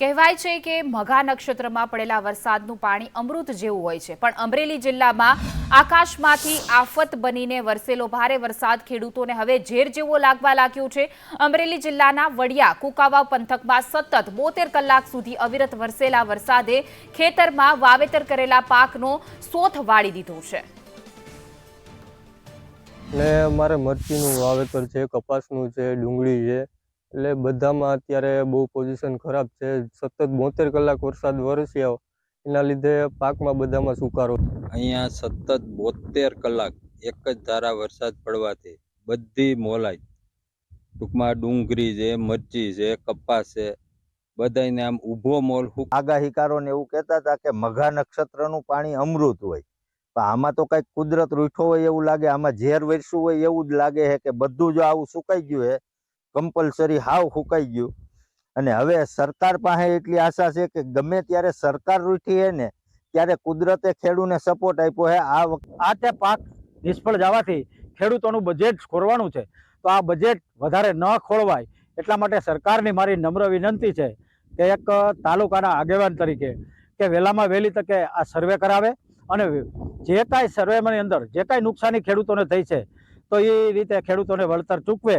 કહેવાય છે કે મઘા નક્ષત્રમાં પડેલા વરસાદનું પાણી અમૃત જેવું હોય છે. પણ અમરેલી જિલ્લામાં આકાશમાંથી આફત બનીને વરસેલો ભારે વરસાદ ખેડૂતોને હવે ઝેર જેવો લાગવા લાગ્યો છે. અમરેલી જિલ્લાના વડિયા, કુકાવાવ પંથકમાં સતત બોતેર કલાક સુધી અવિરત વરસેલા વરસાદે ખેતરમાં વાવેતર કરેલા પાકનો સોથ વાળી દીધો છે. ને અમારે મરચીનું વાવેતર છે, કપાસનું છે, ડુંગળી છે. એટલે બધામાં અત્યારે બહુ પોઝિશન ખરાબ છે. સતત બોતેર કલાક વરસાદ વરસ્યો. એના લીધે પાકમાં બધામાં સુકારો. અહીંયા સતત બોતેર કલાક એક જ ધારા વરસાદ પડવાથી બધી મોલાઈ ટૂંકમાં ડુંગળી છે મરચી છે કપાસ છે. બધાને આમ ઊભો મોલ હુ- આગાહીકારોને એવું કહેતા હતા કે મઘા નક્ષત્રનું પાણી અમૃત હોય. પણ આમાં તો કંઈક કુદરત રૂઠો હોય એવું લાગે આમાં ઝેર વરસ્યું હોય એવું જ લાગે છે કે બધું જો આવું સુકાઈ ગયું છે કમ્પલસરી હાવ ફૂંકાઈ ગયું. અને હવે સરકાર પાસે એટલી આશા છે કે ગમે ત્યારે સરકાર રૂઠી ને, ત્યારે કુદરતે ખેડૂને સપોર્ટ આપ્યો છે આ વખત આ તે પાક નિષ્ફળ જવાથી ખેડૂતોનું બજેટ ખોરવાનું છે. તો આ બજેટ વધારે ન ખોળવાય. એટલા માટે સરકારની મારી નમ્ર વિનંતી છે કે એક તાલુકાના આગેવાન તરીકે કે વહેલામાં વહેલી તકે આ સર્વે કરાવે અને જે કાંઈ સર્વેમાંની અંદર, જે કાંઈ નુકસાની ખેડૂતોને થઈ છે, તો એ રીતે ખેડૂતોને વળતર ચૂકવે.